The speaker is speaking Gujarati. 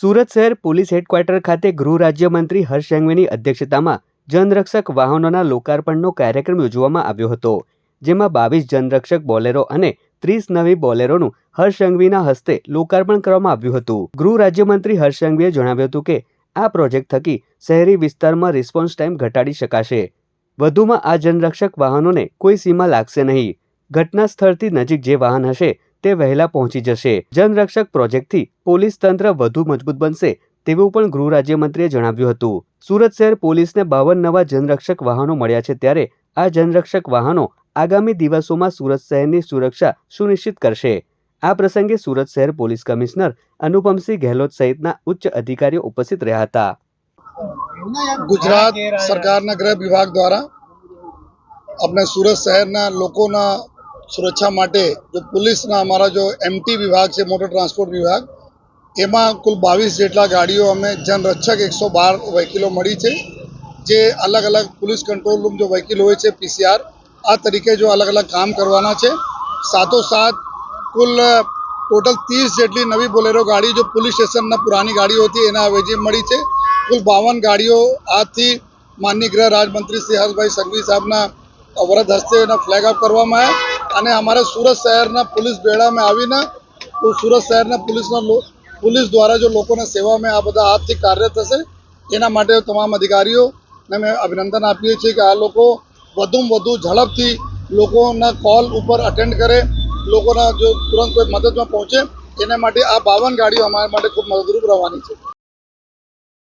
સુરત શહેર પોલીસ હેડક્વાર્ટર ખાતે ગૃહ રાજ્યમંત્રી હર્ષ સંઘવીની અધ્યક્ષતામાં જનરક્ષક વાહનોના લોકાર્પણનો કાર્યક્રમ યોજવામાં આવ્યો હતો, જેમાં બાવીસ જનરક્ષક બોલેરો અને ત્રીસ નવી બોલેરોનું હર્ષ સંઘવીના હસ્તે લોકાર્પણ કરવામાં આવ્યું હતું. ગૃહ રાજ્યમંત્રી હર્ષ સંઘવીએ જણાવ્યું હતું કે, આ પ્રોજેક્ટ થકી શહેરી વિસ્તારમાં રિસ્પોન્સ ટાઈમ ઘટાડી શકાશે. વધુમાં આ જનરક્ષક વાહનોને કોઈ સીમા લાગશે નહીં. ઘટના સ્થળથી નજીક જે વાહન હશે તે વહેલા પહોંચી જશે. જનરક્ષક પ્રોજેક્ટથી પોલીસ તંત્ર વધુ મજબૂત બનશે તેવું પણ ગૃહ રાજ્યમંત્રીએ જણાવ્યું હતું. સુરત શહેર પોલીસને બાવન નવા જનરક્ષક વાહનો મળ્યા છે ત્યારે આ જનરક્ષક વાહનો આગામી દિવસોમાં સુરત શહેરની સુરક્ષા સુનિશ્ચિત કરશે. આ પ્રસંગે સુરત શહેર પોલીસ કમિશનર અનુપમસિંહ ગેહલોત સહિતના ઉચ્ચ અધિકારીઓ ઉપસ્થિત રહ્યા હતા. ગુજરાત સરકારના ગૃહ વિભાગ દ્વારા આપણે સુરત શહેરના લોકોના સુરક્ષા માટે જો પોલીસના અમારા જો એમટી વિભાગ છે, મોટર ટ્રાન્સપોર્ટ વિભાગ, એમાં કુલ બાવીસ જેટલા ગાડીઓ અમે જનરક્ષક એકસો બાર વહીકલો મળી છે. જે અલગ અલગ પોલીસ કંટ્રોલ રૂમ જો વહીકલ હોય છે પીસીઆર આ તરીકે જો અલગ અલગ કામ કરવાના છે. સાથોસાથ કુલ ટોટલ ત્રીસ જેટલી નવી બોલેરો ગાડી જો પોલીસ સ્ટેશનના પુરાની ગાડીઓ હતી, એના અવેજી મળી છે. કુલ બાવન ગાડીઓ આજથી માનનીય ગૃહ રાજમંત્રી શ્રી હર્ષભાઈ સંઘવી સાહેબના વરદ હસ્તે એના ફ્લેગ અપ કરવામાં આવ્યા. અને અમારા સુરત શહેરના પોલીસ બેડામાં આવીને સુરત શહેરના પોલીસના પોલીસ દ્વારા જો લોકોને સેવામાં આ બધા હાથથી કાર્ય થશે, એના માટે તમામ અધિકારીઓને અમે અભિનંદન આપીએ છીએ કે આ લોકો વધુમાં વધુ ઝડપથી લોકોના કોલ ઉપર અટેન્ડ કરે, લોકોના જો તુરંત કોઈ મદદમાં પહોંચે, એના માટે આ બાવન ગાડીઓ અમારા માટે ખૂબ મદદરૂપ રહેવાની છે.